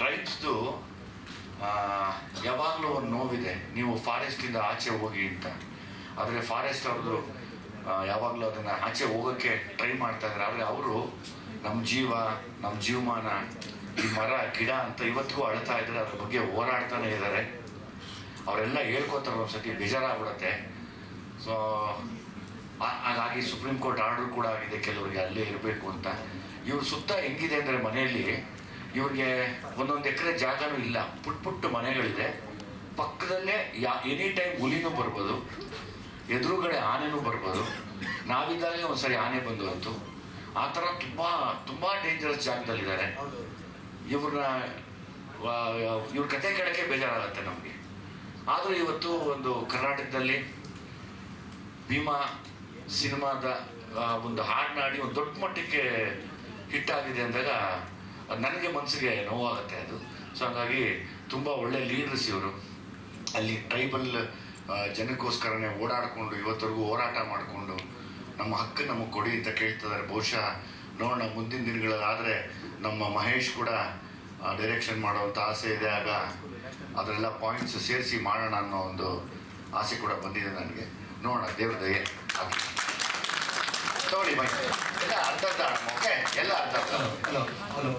ಟ್ರೈಬ್ಸ್ದು ಯಾವಾಗಲೂ ಒಂದು ನೋವಿದೆ. ನೀವು ಫಾರೆಸ್ಟಿಂದ ಆಚೆ ಹೋಗಿ ಅಂತ. ಆದರೆ ಫಾರೆಸ್ಟ್ ಅವ್ರದ್ದು ಯಾವಾಗಲೂ ಅದನ್ನು ಆಚೆ ಹೋಗೋಕ್ಕೆ ಟ್ರೈ ಮಾಡ್ತಾ ಇದ್ದಾರೆ. ಆದರೆ ಅವರು ನಮ್ಮ ಜೀವ ನಮ್ಮ ಜೀವಮಾನ, ಈ ಮರ, ಗಿಡ ಅಂತ ಇವತ್ತಿಗೂ ಅಳ್ತಾ ಇದ್ದಾರೆ. ಅದ್ರ ಬಗ್ಗೆ ಹೋರಾಡ್ತಾನೆ ಇದ್ದಾರೆ. ಅವರೆಲ್ಲ ಹೇಳ್ಕೊತಾರೆ ಒಂದ್ಸತಿ, ಬೇಜಾರಾಗ್ಬಿಡತ್ತೆ. ಸೊ ಹಾಗಾಗಿ ಸುಪ್ರೀಂ ಕೋರ್ಟ್ ಆರ್ಡರ್ ಕೂಡ ಆಗಿದೆ. ಕೆಲವರಿಗೆ ಅಲ್ಲೇ ಇರಬೇಕು ಅಂತ. ಇವ್ರ ಸುತ್ತ ಹೆಂಗಿದೆ ಅಂದರೆ ಮನೆಯಲ್ಲಿ ಇವ್ರಿಗೆ ಒಂದೊಂದು ಎಕರೆ ಜಾಗನೂ ಇಲ್ಲ. ಪುಟ್ ಪುಟ್ಟ ಮನೆಗಳಿದೆ. ಪಕ್ಕದಲ್ಲೇ ಯಾ ಎನಿ ಟೈಮ್ ಹುಲಿನೂ ಬರ್ಬೋದು, ಎದುರುಗಡೆ ಆನೆನೂ ಬರ್ಬೋದು. ನಾವಿದ್ದಾಗಲೇ ಒಂದ್ಸರಿ ಆನೆ ಬಂದು ಬಂತು ಆ ಥರ ತುಂಬ ತುಂಬ ಡೇಂಜರಸ್ ಜಾಗದಲ್ಲಿದ್ದಾರೆ. ಇವ್ರನ್ನ ಇವ್ರ ಕತೆ ಕೇಳೋಕ್ಕೆ ಬೇಜಾರಾಗುತ್ತೆ ನಮಗೆ. ಆದರೂ ಇವತ್ತು ಒಂದು ಕರ್ನಾಟಕದಲ್ಲಿ ಭೀಮಾ ಸಿನಿಮಾದ ಒಂದು ಹಾಡಿನಾಡಿ ಒಂದು ದೊಡ್ಡ ಮಟ್ಟಕ್ಕೆ ಹಿಟ್ ಆಗಿದೆ ಅಂದಾಗ ಅದ್ ನನಗೆ ಮನಸ್ಸಿಗೆ ನೋವಾಗುತ್ತೆ ಅದು. ಸೊ ಹಾಗಾಗಿ ತುಂಬ ಒಳ್ಳೆ ಲೀಡರ್ಸ್ ಇವರು. ಅಲ್ಲಿ ಟ್ರೈಬಲ್ ಜನಕ್ಕೋಸ್ಕರನೇ ಓಡಾಡಿಕೊಂಡು ಇವತ್ತರೆಗೂ ಹೋರಾಟ ಮಾಡಿಕೊಂಡು ನಮ್ಮ ಹಕ್ಕು ನಮಗೆ ಕೊಡಿ ಅಂತ ಕೇಳ್ತಿದ್ದಾರೆ. ಬಹುಶಃ ನೋಡೋಣ ಮುಂದಿನ ದಿನಗಳಲ್ಲಾದರೆ ನಮ್ಮ ಮಹೇಶ್ ಕೂಡ ಡೈರೆಕ್ಷನ್ ಮಾಡುವಂಥ ಆಸೆ ಇದೆ. ಆಗ ಅದರೆಲ್ಲ ಪಾಯಿಂಟ್ಸ್ ಸೇರಿಸಿ ಮಾಡೋಣ ಅನ್ನೋ ಒಂದು ಆಸೆ ಕೂಡ ಬಂದಿದೆ ನನಗೆ. ನೋಡೋಣ, ದೇವ್ರ ದಯೆ. ಆಗಲಿ ತಗೊಳ್ಳಿ ಎಲ್ಲ ಅರ್ಧ ಅರ್ಧ ಓಕೆ ಎಲ್ಲ ಅರ್ಧ ಅರ್ಧ. Hello hello.